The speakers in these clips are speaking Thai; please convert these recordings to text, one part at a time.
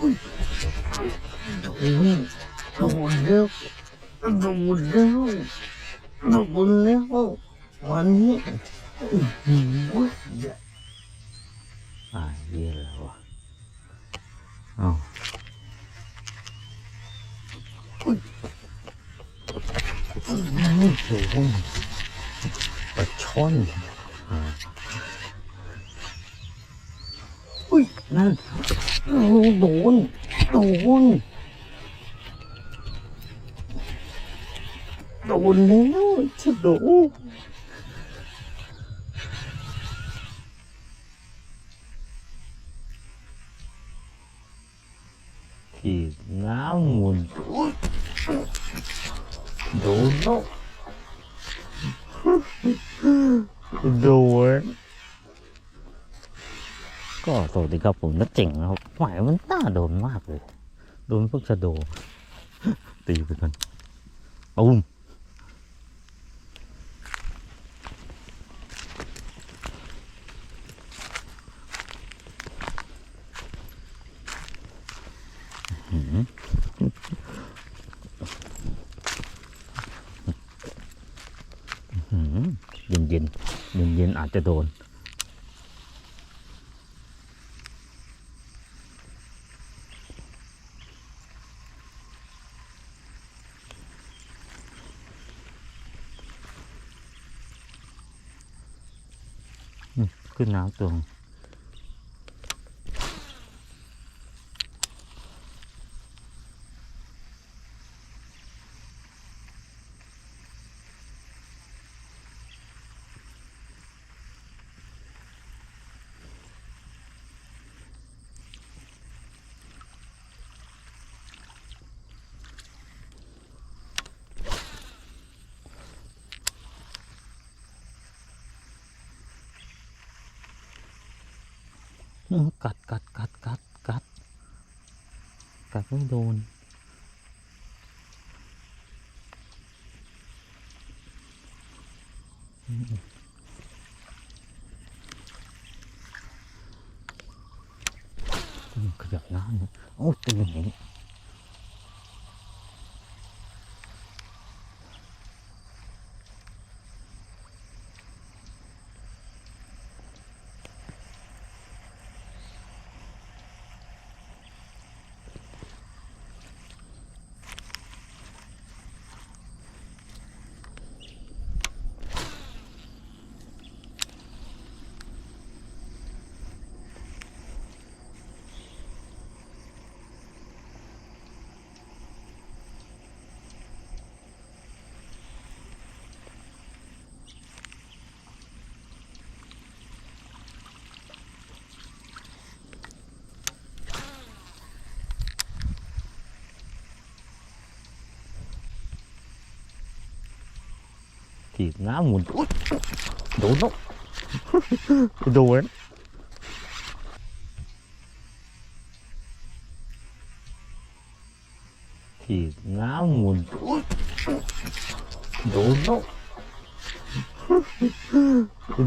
โอ้ยโดนแล้วโดนแล้วโดนแล้ววันนี้อื้อหืออ่าเยี่ยแล้ววะอ้านี่โดนปลาช่อนอุ้ยนั่น โอ้โดน โดน โดนแล้วจะโดนขีดน้ำมุนโดนแล้วโดน ก็สวัสดีครับผมนักเจ๋งนะครับหมายมันน่าโดนมากเลย โดนพวกชะโด ตีไปกันปุ้มอื้อหืออื้อหือเย็นเย็นเย็นเย็นอาจจะโดน ขึ้นน้ำตรง กัดกัดกัดกัดกัดกัดไม่โดน อืมขยับหน้าเนี่ยโอ้ตัวใหญ่ ถีบน้ำหมุนโดนแล้วโดนถีบน้ำหมุนโดนแล้ว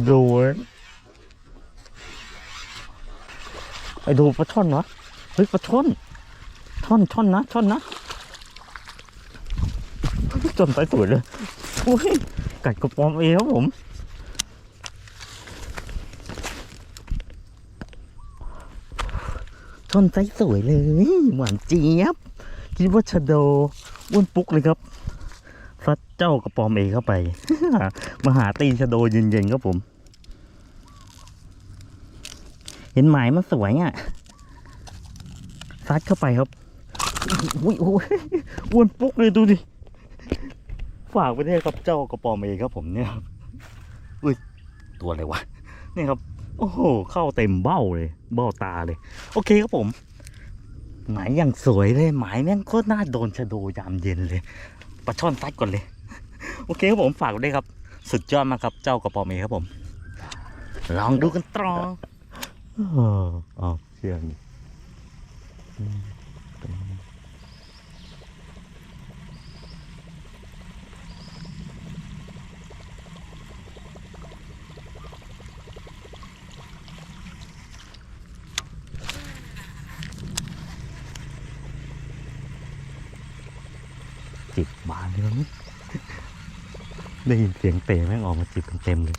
โดนไอ้ดูปลาช่อนวะเฮ้ยปลาช่อนช่อนช่อนนะช่อนนะจนไปสวยเลยโอ้ย กัดกระปอมเอครับผมชนไซส์สวยเลย หวานเจี๊ยบ คิดว่าชะโดอ้วนปุ๊กเลยครับซัดเจ้ากระปอมเอเข้าไป มาหาตีนชะโดเย็นๆครับผม เห็นหมายมันสวยอะซัดเข้าไปครับอุ้ยอุ้ยอ้วนปุ๊กเลยดูดิ ฝากไปด้วยครับเจ้ากระปอมเองครับผมเนี่ยครับอุ้ยตัวอะไรวะนี่ครับ โอ้โหเข้าเต็มเบ้าเลยเบ้าตาเลย โอเคครับผมหมายอย่างสวยเลยหมายเนี่ยโคตรน่าโดนชะโดยามเย็นเลยปลาช่อนซัดก่อนเลย โอเคครับผมฝากได้วยครับ สุดยอดมากครับเจ้ากระปอมเองครับผม ลองดูกันต่ออ๋อเชื่อง จิ แลยมั้งได้ยินเสียงเตะแม่งออกมาจิบเต็มเลย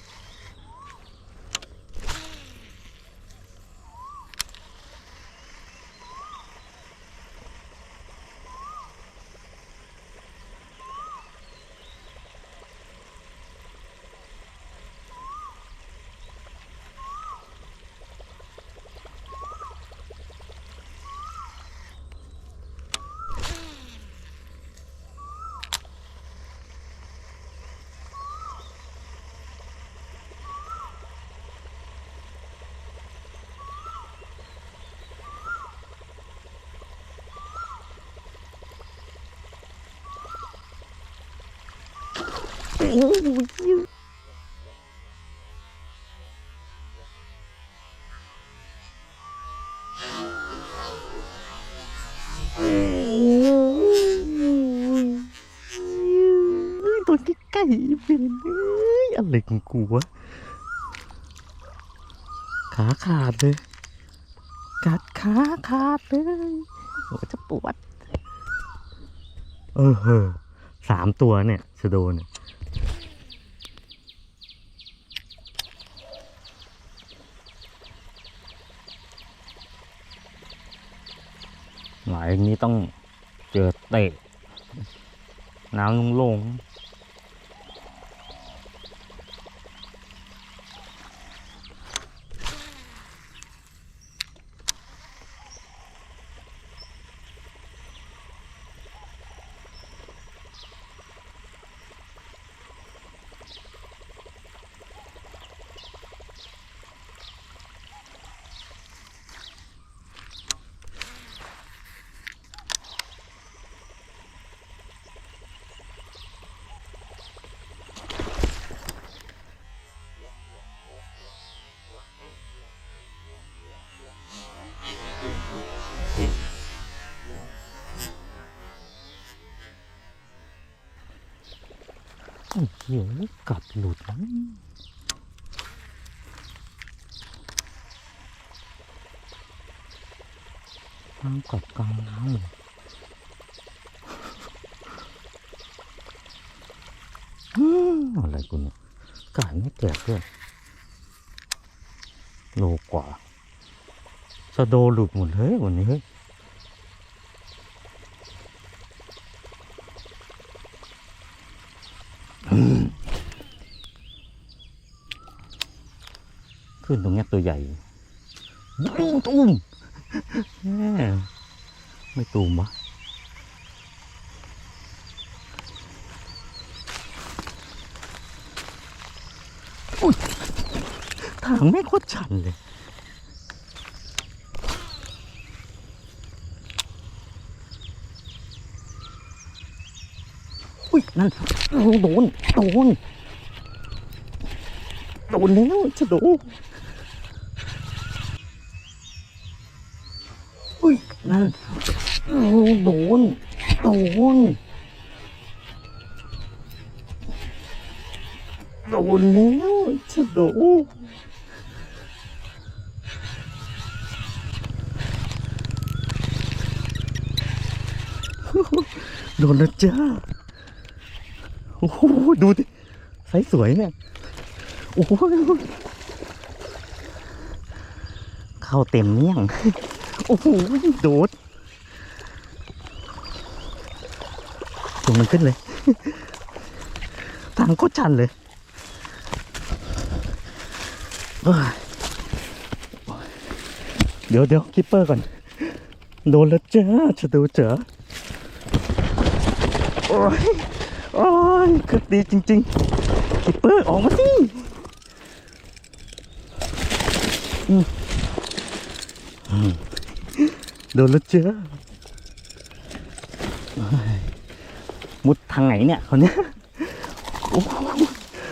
ตัวใกล้ๆเป็นเอ้ยอะไรของกูวะขาขาดเลย กัดขาขาดเลยโอ้จะปวด เออเออสามตัวเนี่ยชะโดเนี่ย หมายนี้ต้องเจอเตะ น้ำลงๆ เหี้ยกัดหลุดนะน้ำกัดกลางน้ำเลยอะไรกูเนี่ยไก่ไม่แตกด้วยโลกว่าสะโดหลุดหมดเลยวันนี้เฮ้ย ขึ้นตรงนี้ตัวใหญ่ตุ้มตุ้มไม่ตูมวะอุ๊ยทางไม่โคตรชันเลยอุ้ยนั่นโอ้โหโดนโดนโดนแล้วจะโดน นั่นโดนโดนโดนแล้วจะโดนโดนแล้วจ้าโอ้โหดูดิไซส์สวยเนี่ย โอ้โหเข้าเต็มเมี่ยง โอ้โหโดดตัวมันขึ้นเลย ทางโคตรชันเลยเดี๋ยวเดี๋ยวคิปเปอร์ก่อน โดนแล้วจ้าจะดูเจอโอ้ยโอ้ยคึกดีจริงๆคิปเปอร์ออกมาสิอืมอืม โดนแล้วเจ้าโอ้ยมุดทางไหนเนี่ยคนเนี้ยโอ้โห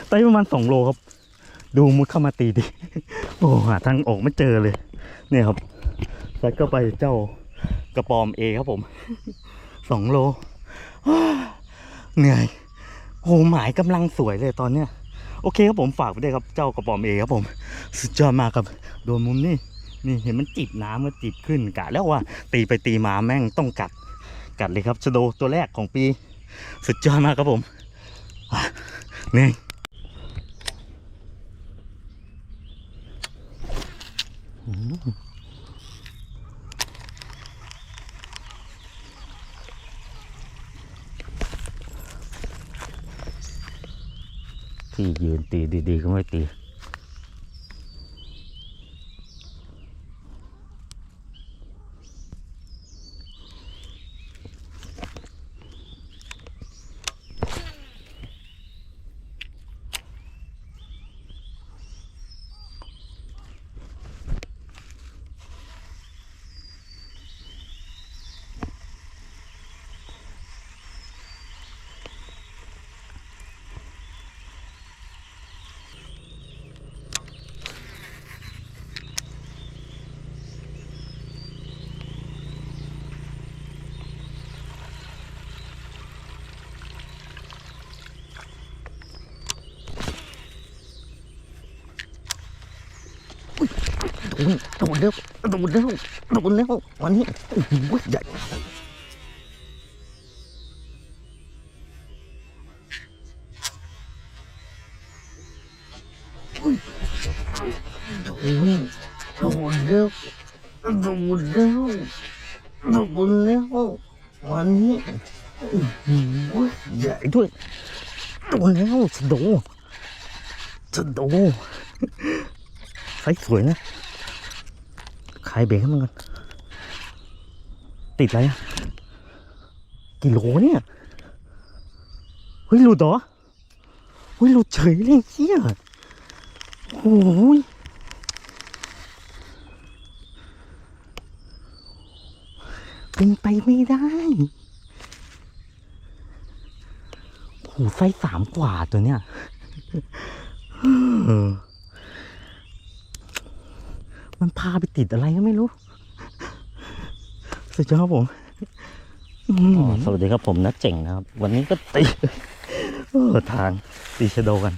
ไตประมาณสองโลครับ ดูมุดเข้ามาตีดิ โอ้หาทางออกไม่เจอเลย เนี่ยครับซัดเข้าไปเจ้ากระปอมเอครับผมสองโลเหนื่อยโหหมายกำลังสวยเลยตอนเนี้ยโอเคครับผมฝากไปด้วยครับเจ้ากระป๋อมเอครับผม สุดยอดมากครับ โดนมุมนี่ นี่เห็นมันจิบน้ำมันจิบขึ้นกะแล้วว่า ตีไปตีมาแม่งต้องกัด กัดเลยครับชโดตัวแรกของปี สุดยอดมากครับผมเนื่ที่ยืนตีดีๆก็ไม่ตี โดนแล้วโดนแล้วโดนแล้ววันนี้โอ้โหใหญ่อุ้ยโดนแล้วโดนแล้วโดนแล้ววันนี้โอ้โหใหญ่ด้วยโดนแล้วสะโดสะโดไซส์สวยนะ ขายเบรกให้มันก่อน ติดอะไรอะกิโลเนี่ย เฮ้ยหลุดเหรอ เฮ้ยหลุดเฉยเลยเฮียโอ้ยเป็นไปไม่ได้โอ้โหไซส์สามกว่าตัวเนี้ย มันพาไปติดอะไรก็ไม่รู้ สุดยอดครับผมสวัสดีครับผมนัดเจ๋งนะครับ วันนี้ก็ตีเออทางตีชะโดกัน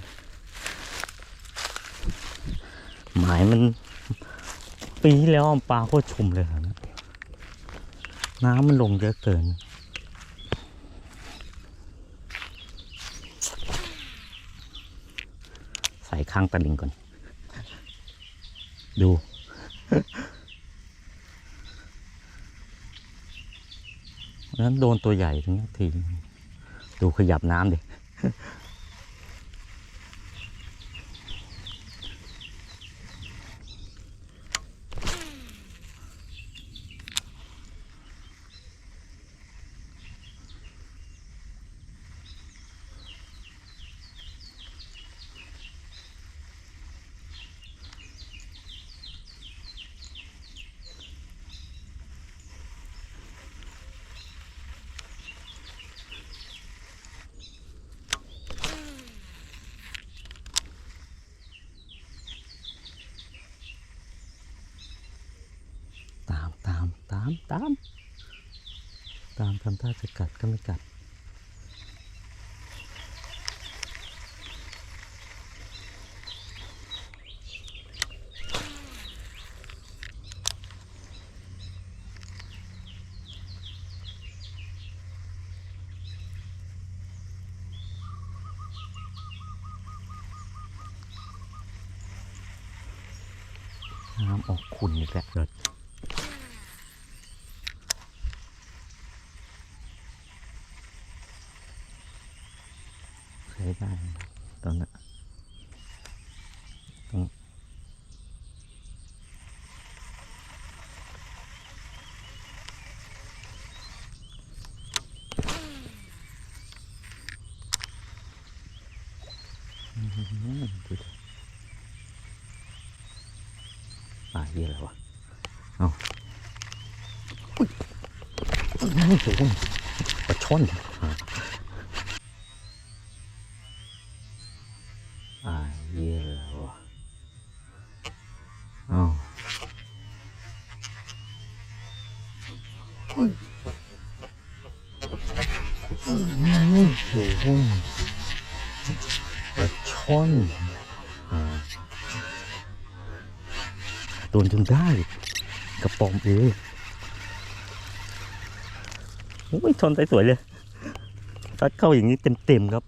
หมายมัน ปีที่แล้วปลาโคตรชุมเลยครับนะ น้ำมันลงเยอะเกินใส่ข้างตะลิงก่อน ดู นั้นโดนตัวใหญ่ถึงที ดูขยับน้ำดิ ตามตามตามตาม ตามทำท่าจะกัดก็ไม่กัดน้ำออกขุ่นอีกแล้วเกิดใช้ได้ ตอนนั้นต้องอืมดูดิป่าเยอะไรวะเอาอุ้ยโอ้โหปลาช่อน ปลาช่อนอ่าโดนจนได้กระป๋อมเอโอ้ยชนสวยๆเลยซัดเข้าอย่างนี้เต็มๆครับ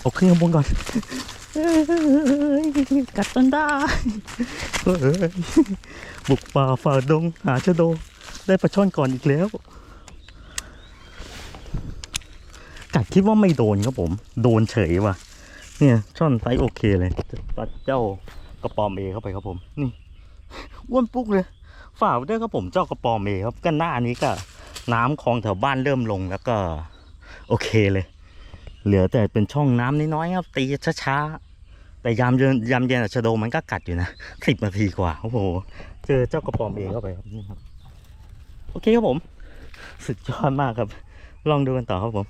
เอาขึ้นข้างบนก่อนเอ้ยกัดจนได้เอ้ยบุกป่าฝ่าดงหาชะโด ได้ปลาช่อนก่อนอีกแล้ว กัดคิดว่าไม่โดนครับผม โดนเฉยว่ะ เนี่ยช่อนไซส์โอเคเลยตัดเจ้ากระปอมเอเข้าไปครับผม นี่อ้วนปุ๊กเลยฝ่าไว้ด้วยครับผมเจ้ากระปอมเอครับก็หน้านี้ก็น้ำคลองแถวบ้านเริ่มลงแล้วก็ โอเคเลย เหลือแต่เป็นช่องน้ำน้อยๆครับ ตีช้าๆแต่ยามเย็นยามเย็นชะโดมันก็กัดอยู่นะสิบนาทีกว่าโอ้โหเจอเจ้ากระปอมเอเข้าไปครับนี่ครับ โอเคครับผม สุดยอดมากครับ ลองดูกันต่อครับผม